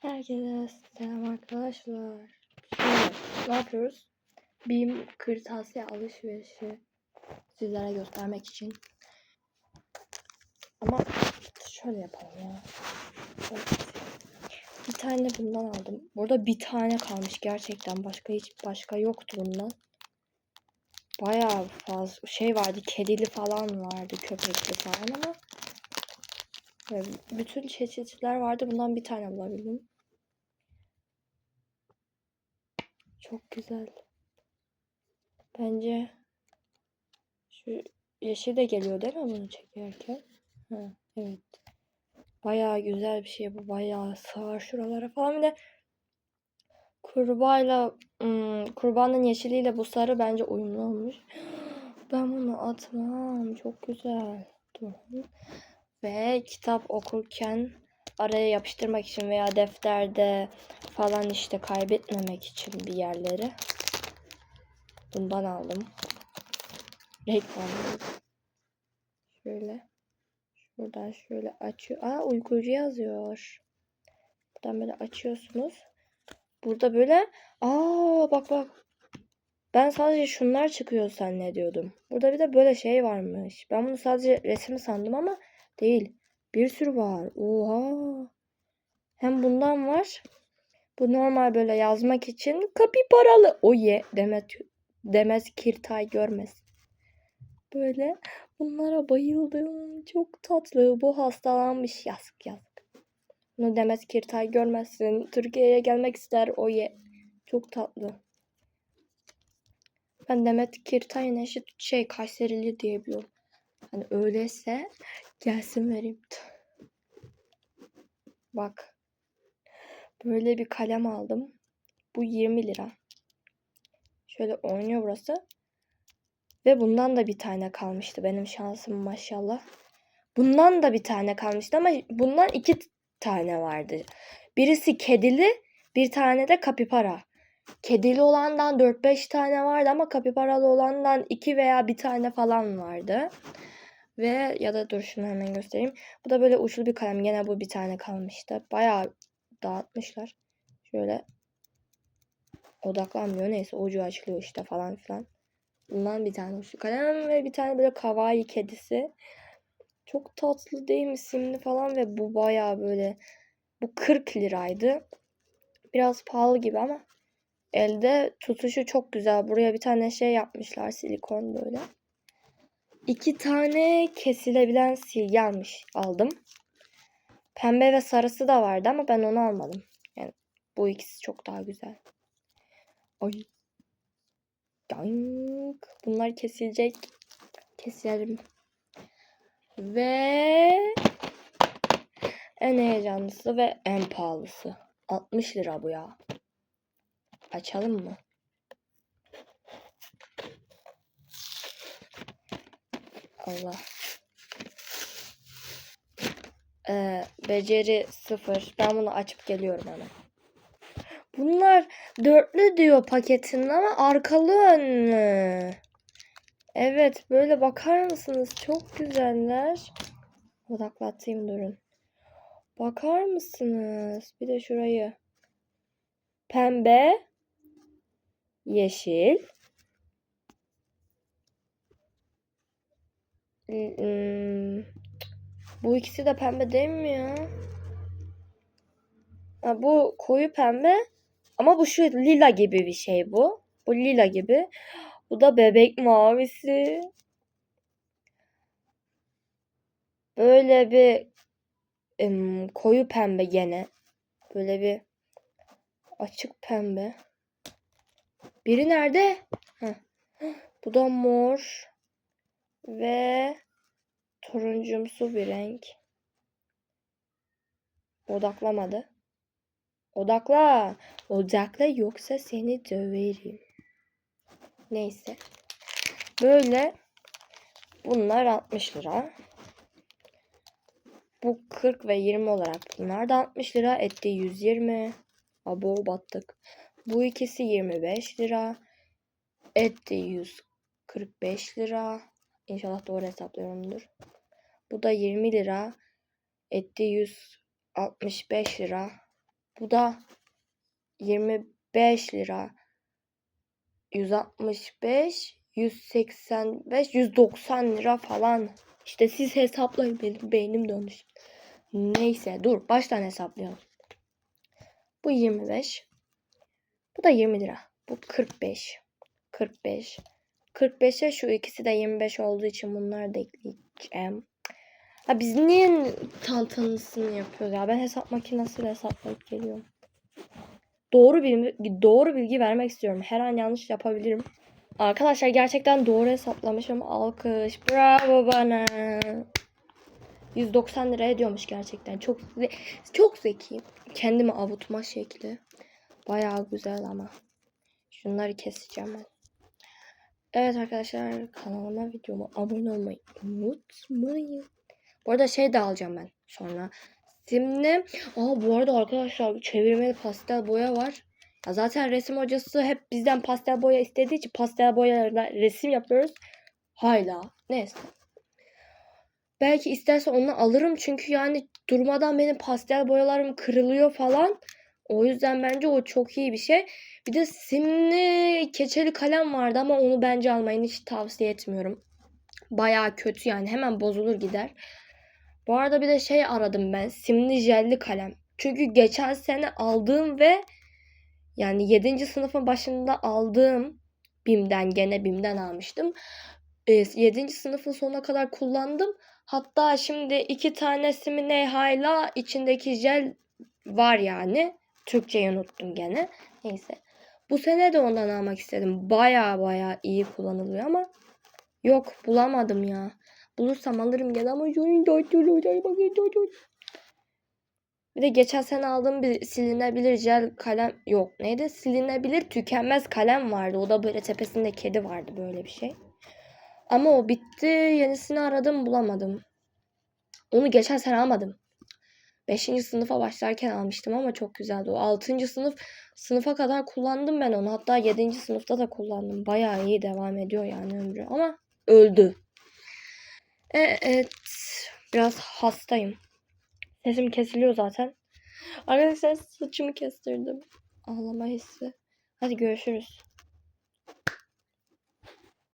Herkese selam arkadaşlar. Şimdi ne yapıyoruz? BİM kırtasiye alışverişi sizlere göstermek için. Ama şöyle yapalım ya. Evet. Bir tane bundan aldım. Burada bir tane kalmış gerçekten. Başka hiç başka yoktu bundan. Bayağı fazla şey vardı. Kedili falan vardı. Köpekli falan ama bütün çeşitler vardı. Bundan bir tane bulabildim. Çok güzel. Bence şu yeşil de geliyor değil mi bunu çekerken? Ha, evet. Bayağı güzel bir şey bu. Bayağı sığar şuralara falan. Bir de kurbağayla ım, kurbanın yeşiliyle bu sarı bence uyumlu olmuş. Ben bunu atmam. Çok güzel. Dur. Ve kitap okurken araya yapıştırmak için veya defterde falan işte kaybetmemek için bir yerleri. Bundan aldım. Reklam. Şöyle. Şuradan şöyle açıyor. Aa uykucu yazıyor. Buradan böyle açıyorsunuz. Burada böyle aa bak bak. Ben sadece şunlar çıkıyor zannediyordum. Burada bir de böyle şey varmış. Ben bunu sadece resim sandım ama değil. Bir sürü var. Oha. Hem bundan var. Bu normal böyle yazmak için kapiparalı. O ye Demet Demez Kirtay görmez. Böyle bunlara bayıldım. Çok tatlı. Bu hastalanmış. Yazık yazık. Bunu Demez Kirtay görmezsin. Türkiye'ye gelmek ister. O ye. Çok tatlı. Ben Demet Kirtay'ın eşi şey Kayserili diyebiliyorum. Hani öyleyse gelsin vereyim. Bak. Böyle bir kalem aldım. Bu 20 lira. Şöyle oynuyor burası. Ve bundan da bir tane kalmıştı. Benim şansım maşallah. Bundan da bir tane kalmıştı ama bundan iki tane vardı. Birisi kedili, bir tane de kapipara. Kedili olandan 4-5 tane vardı ama kapiparalı olandan 2 veya bir tane falan vardı. Ve ya da dur şunu hemen göstereyim. Bu da böyle uçlu bir kalem. Gene bu bir tane kalmıştı. Bayağı dağıtmışlar. Şöyle odaklanmıyor. Neyse ucu açılıyor işte falan filan. Bundan bir tane uçlu kalem ve bir tane böyle kawaii kedisi. Çok tatlı değil mi simli falan ve bu bayağı böyle bu 40 liraydı. Biraz pahalı gibi ama elde tutuşu çok güzel. Buraya bir tane şey yapmışlar silikon böyle. İki tane kesilebilen silgi almış aldım. Pembe ve sarısı da vardı ama ben onu almadım. Yani bu ikisi çok daha güzel. Ay. Dank. Bunlar kesilecek. Keselim. Ve en heyecanlısı ve en pahalısı. 60 lira bu ya. Açalım mı? Allah. Ee, beceri sıfır. Ben bunu açıp geliyorum hemen. Bunlar dörtlü diyor paketinin ama arkalı önlü. Evet böyle bakar mısınız? Çok güzeller. Odaklatayım durun. Bakar mısınız? Bir de şurayı. Pembe. Yeşil. Bu ikisi de pembe değil mi ya? Ha, bu koyu pembe. Ama bu şu lila gibi bir şey bu. Bu lila gibi. Bu da bebek mavisi. Böyle bir em, koyu pembe gene. Böyle bir açık pembe. Biri nerede? Heh. Bu da mor ve turuncumsu bir renk. Odaklamadı. Odakla. Odakla yoksa seni döverim. Neyse. Böyle bunlar 60 lira. Bu 40 ve 20 olarak bunlar da 60 lira. Etti 120. Abo battık. Bu ikisi 25 lira. Etti 145 lira. İnşallah doğru hesaplıyorumdur. Bu da 20 lira. Etti 165 lira. Bu da 25 lira. 165, 185, 190 lira falan. İşte siz hesaplayın benim beynim döndü. şimdi. Neyse dur baştan hesaplayalım. Bu 25. Bu da 20 lira. Bu 45. 45. 45'e şu ikisi de 25 olduğu için bunları da ekleyeceğim. Ha biz niye tantanısını yapıyoruz ya? Ben hesap makinesiyle hesaplayıp geliyorum. Doğru bilgi, doğru bilgi vermek istiyorum. Her an yanlış yapabilirim. Arkadaşlar gerçekten doğru hesaplamışım. Alkış. Bravo bana. 190 lira ediyormuş gerçekten. Çok ze- çok zeki. Kendimi avutma şekli. Bayağı güzel ama. Şunları keseceğim ben. Evet arkadaşlar kanalıma videoma abone olmayı unutmayın. Bu arada şey de alacağım ben sonra. Şimdi aa bu arada arkadaşlar çevirmeli pastel boya var. Ya zaten resim hocası hep bizden pastel boya istediği için pastel boyalarla resim yapıyoruz. Hala. Neyse. Belki isterse onu alırım çünkü yani durmadan benim pastel boyalarım kırılıyor falan. O yüzden bence o çok iyi bir şey. Bir de simli keçeli kalem vardı ama onu bence almayın hiç tavsiye etmiyorum. Bayağı kötü yani hemen bozulur gider. Bu arada bir de şey aradım ben. Simli jelli kalem. Çünkü geçen sene aldığım ve yani 7. sınıfın başında aldığım BİM'den gene BİM'den almıştım. 7. sınıfın sonuna kadar kullandım. Hatta şimdi iki tanesimi Neyha'yla içindeki jel var yani. Türkçeyi unuttum gene. Neyse. Bu sene de ondan almak istedim. Baya baya iyi kullanılıyor ama yok bulamadım ya. Bulursam alırım gene ama bir de geçen sene aldığım bir silinebilir jel kalem yok. Neydi? Silinebilir tükenmez kalem vardı. O da böyle tepesinde kedi vardı böyle bir şey. Ama o bitti. Yenisini aradım bulamadım. Onu geçen sene almadım. 5. sınıfa başlarken almıştım ama çok güzeldi. O 6. sınıf sınıfa kadar kullandım ben onu. Hatta 7. sınıfta da kullandım. Bayağı iyi devam ediyor yani ömrü. Ama öldü. E, evet. Biraz hastayım. Sesim kesiliyor zaten. Arkadaşlar saçımı kestirdim. Ağlama hissi. Hadi görüşürüz.